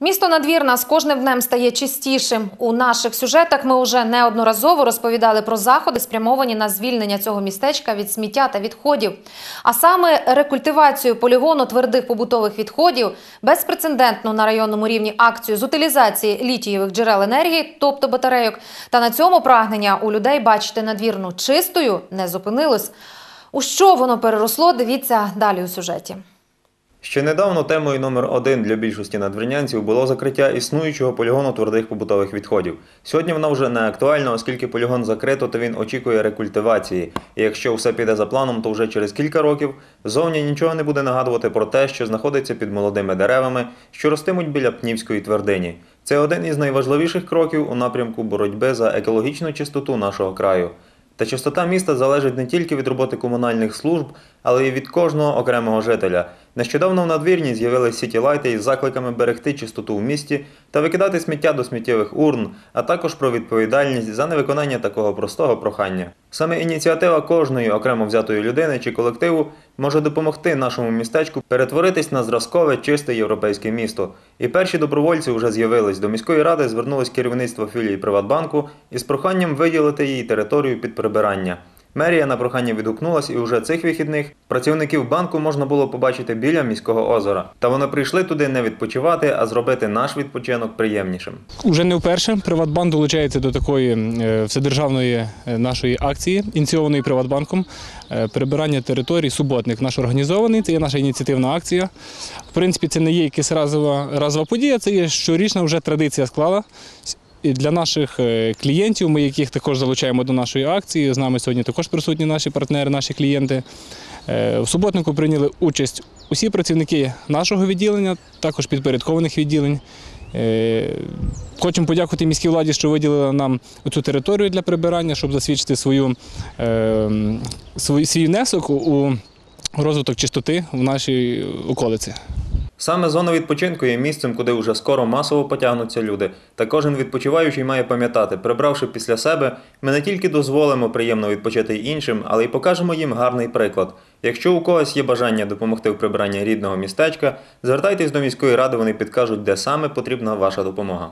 Місто Надвірна з кожним днем стає чистішим. У наших сюжетах ми вже неодноразово розповідали про заходи, спрямовані на звільнення цього містечка від сміття та відходів. А саме рекультивацію полігону твердих побутових відходів, безпрецедентну на районному рівні акцію з утилізації літієвих джерел енергії, тобто батарейок. Та на цьому прагнення у людей бачити надвірну чистою не зупинилось. У що воно переросло, дивіться далі у сюжеті. Ще недавно темою номер один для більшості надвірнянців було закриття існуючого полігону твердих побутових відходів. Сьогодні вона вже не актуальна, оскільки полігон закрито, то він очікує рекультивації. І якщо все піде за планом, то вже через кілька років зовні нічого не буде нагадувати про те, що знаходиться під молодими деревами, що ростимуть біля Пнівської твердині. Це один із найважливіших кроків у напрямку боротьби за екологічну чистоту нашого краю. Та чистота міста залежить не тільки від роботи комунальних служб, але й від кожного окремого жителя. Нещодавно в надвірні з'явились сіті-лайти із закликами берегти чистоту в місті та викидати сміття до сміттєвих урн, а також про відповідальність за невиконання такого простого прохання. Саме ініціатива кожної окремо взятої людини чи колективу може допомогти нашому містечку перетворитись на зразкове чисте європейське місто. І перші добровольці вже з'явились. До міської ради звернулось керівництво філії Приватбанку із проханням виділити їй територію під прибирання. Мерія на прохання відгукнулась, і уже цих вихідних працівників банку можна було побачити біля міського озера. Та вони прийшли туди не відпочивати, а зробити наш відпочинок приємнішим. Уже не вперше Приватбанк долучається до такої е, вседержавної е, нашої акції, ініційованої Приватбанком. Е, Прибирання територій суботник наш організований. Це є наша ініціативна акція. В принципі, це не є якась разова, разова подія, це є щорічна вже традиція склала. І для наших е, клієнтів, ми яких також залучаємо до нашої акції. З нами сьогодні також присутні наші партнери, наші клієнти. Е, В суботнику прийняли участь усі працівники нашого відділення, також підпорядкованих відділень. Е, Хочемо подякувати міській владі, що виділила нам цю територію для прибирання, щоб засвідчити свою, свій внесок у розвиток чистоти в нашій околиці. Саме зона відпочинку є місцем, куди вже скоро масово потягнуться люди. Та кожен відпочиваючий має пам'ятати, прибравши після себе, ми не тільки дозволимо приємно відпочити іншим, але й покажемо їм гарний приклад. Якщо у когось є бажання допомогти в прибранні рідного містечка, звертайтесь до міської ради, вони підкажуть, де саме потрібна ваша допомога.